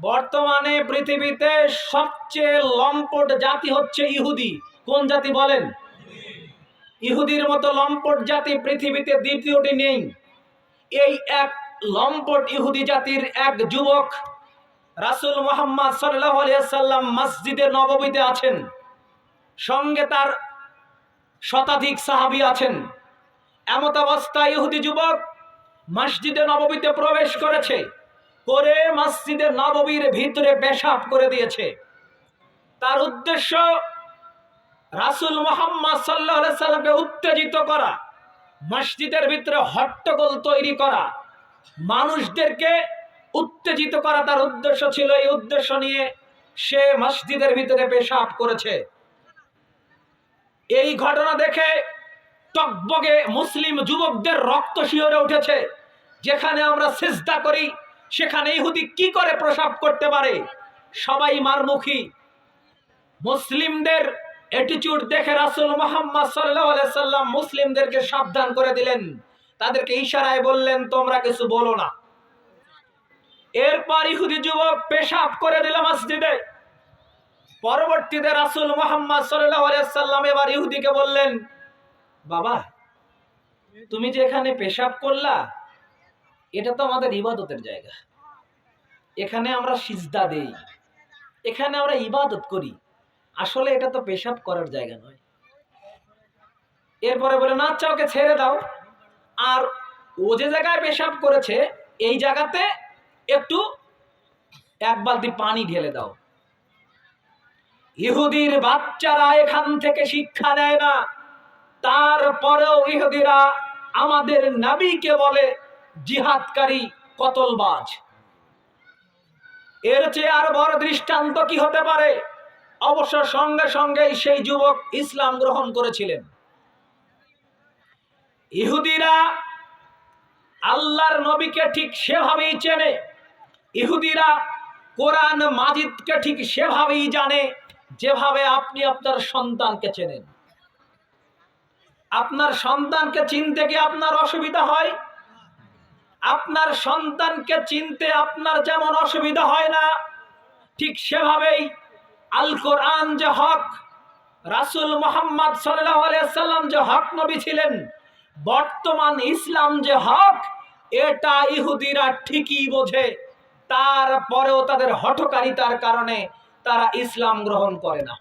বর্তমানে পৃথিবীতে সবচেয়ে লম্পট জাতি হচ্ছে ইহুদি। কোন জাতি বলেন? ইহুদির মতো লম্পট জাতি পৃথিবীতে দ্বিতীয়টি নেই। এই এক লম্পট ইহুদি জাতির এক যুবক রাসূল মোহাম্মদ সাল্লাহ সাল্লাম মসজিদে নববীতে আছেন। সঙ্গে তার শতাধিক সাহাবী আছেন। এমত অবস্থায় ইহুদি যুবক মসজিদে নববীতে প্রবেশ করেছে। করে মসজিদে নববীর ভিতরে পেশাব করে দিয়েছে। তার উদ্দেশ্য রাসূল মোহাম্মদ সাল্লাহ সাল্লামকে উত্তেজিত করা, মসজিদের ভিতরে হট্টগোল তৈরি করা, মানুষদেরকে উত্তেজিত করা তার উদ্দেশ্য ছিল। এই উদ্দেশ্য নিয়ে সে মসজিদের ভিতরে পেশাব করেছে। এই ঘটনা দেখে টকবগে মুসলিম যুবকদের রক্ত শিহরে উঠেছে, যেখানে আমরা চেষ্টা করি। সেখানে ইহুদি কি করে প্রসাব করতে পারে? সবাই মারমুখী। মুসলিমদের অ্যাটিটিউড দেখে রাসূল মুহাম্মদ আলাইহি সাল্লাম মুসলিমদেরকে সাবধান করে দিলেন। তাদেরকে ইশারায় বললেন, তোমরা কিছু বলো না। এরপর ইহুদি যুবক পেশাব করে দিল মসজিদে। পরবর্তীতে রাসূল মোহাম্মদ সাল্লাম এবার ইহুদিকে বললেন, বাবা, তুমি যে এখানে পেশাব করলা এটা তো আমাদের ইবাদতের জায়গা। এখানে আমরা সিজদা দেই। এখানে আমরা ইবাদত করি। আসলে এটা তো পেশাব করার জায়গা নয়। এরপরে বলে, না আচ্ছা ওকে ছেড়ে দাও। আর ও যে জায়গায় পেশাব করেছে, এই জায়গাতে একটু এক বালতি পানি ঢেলে দাও। ইহুদির বাচ্চারা এখান থেকে শিক্ষা নেয় না। তারপরেও ইহুদিরা আমাদের নাবিকে বলে জিহাদকারী কতলবাজ। এর চেয়ে আর বড় দৃষ্টান্ত কি হতে পারে? অবশ্য সঙ্গে সঙ্গেই সেই যুবক ইসলাম গ্রহণ করেছিলেন। ইহুদিরা আল্লাহর নবীকে ঠিক সেভাবেই চেনে। ইহুদিরা কোরআন মাজিদকে ঠিক সেভাবেই জানে, যেভাবে আপনি আপনার সন্তানকে চেনেন। আপনার সন্তানকে চিনতে কি আপনার অসুবিধা হয়? আপনার সন্তানকে চিনতে আপনার যেমন অসুবিধা হয় না, ঠিক সেভাবেই আল কোরআন যে হক, রাসূল মোহাম্মদ সাল্লাহ সাল্লাম যে হক নবী ছিলেন, বর্তমান ইসলাম যে হক, এটা ইহুদিরা ঠিকই বোঝে। তারপরেও তাদের হঠকারিতার কারণে তারা ইসলাম গ্রহণ করে না।